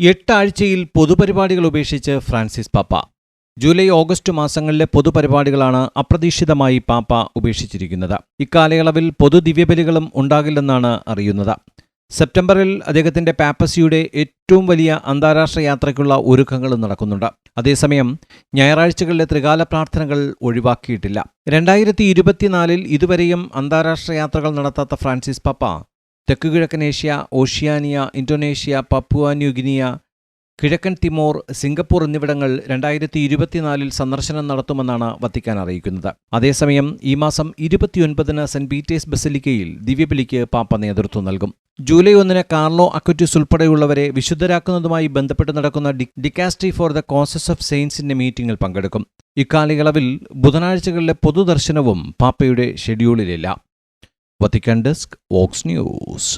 എട്ടാഴ്ചയിൽ പൊതുപരിപാടികൾ ഉപേക്ഷിച്ച് ഫ്രാൻസിസ് പാപ്പ. July August മാസങ്ങളിലെ പൊതുപരിപാടികളാണ് അപ്രതീക്ഷിതമായി പാപ്പ ഉപേക്ഷിച്ചിരിക്കുന്നത്. ഇക്കാലയളവിൽ പൊതു ദിവ്യബലികളും ഉണ്ടാകില്ലെന്നാണ് അറിയുന്നത്. സെപ്റ്റംബറിൽ അദ്ദേഹത്തിന്റെ പാപ്പസിയുടെ ഏറ്റവും വലിയ അന്താരാഷ്ട്ര യാത്രയ്ക്കുള്ള ഒരുക്കങ്ങളും നടക്കുന്നുണ്ട്. അതേസമയം ഞായറാഴ്ചകളിലെ ത്രികാല പ്രാർത്ഥനകൾ ഒഴിവാക്കിയിട്ടില്ല. രണ്ടായിരത്തി ഇരുപത്തിനാലിൽ ഇതുവരെയും അന്താരാഷ്ട്ര യാത്രകൾ നടത്താത്ത ഫ്രാൻസിസ് പാപ്പ തെക്കുകിഴക്കൻ Asia Oceania Indonesia Papua New Guinea കിഴക്കൻ തിമോർ സിംഗപ്പൂർ എന്നിവിടങ്ങൾ രണ്ടായിരത്തി ഇരുപത്തിനാലിൽ സന്ദർശനം നടത്തുമെന്നാണ് വത്തിക്കാൻ അറിയിക്കുന്നത്. അതേസമയം ഈ മാസം ഇരുപത്തിയൊൻപതിന് സെന്റ് പീറ്റേഴ്സ് ബസലിക്കയിൽ ദിവ്യബലിക്ക് പാപ്പ നേതൃത്വം നൽകും. ജൂലൈ ഒന്നിന് കാർലോ അക്വറ്റ്യൂസ് ഉൾപ്പെടെയുള്ളവരെ വിശുദ്ധരാക്കുന്നതുമായി ബന്ധപ്പെട്ട് നടക്കുന്ന dicastery for the causes of സെയിൻസിന്റെ മീറ്റിംഗിൽ പങ്കെടുക്കും. ഇക്കാലയളവിൽ ബുധനാഴ്ചകളിലെ പൊതുദർശനവും പാപ്പയുടെ ഷെഡ്യൂളിലില്ല. Vatican desk Vox news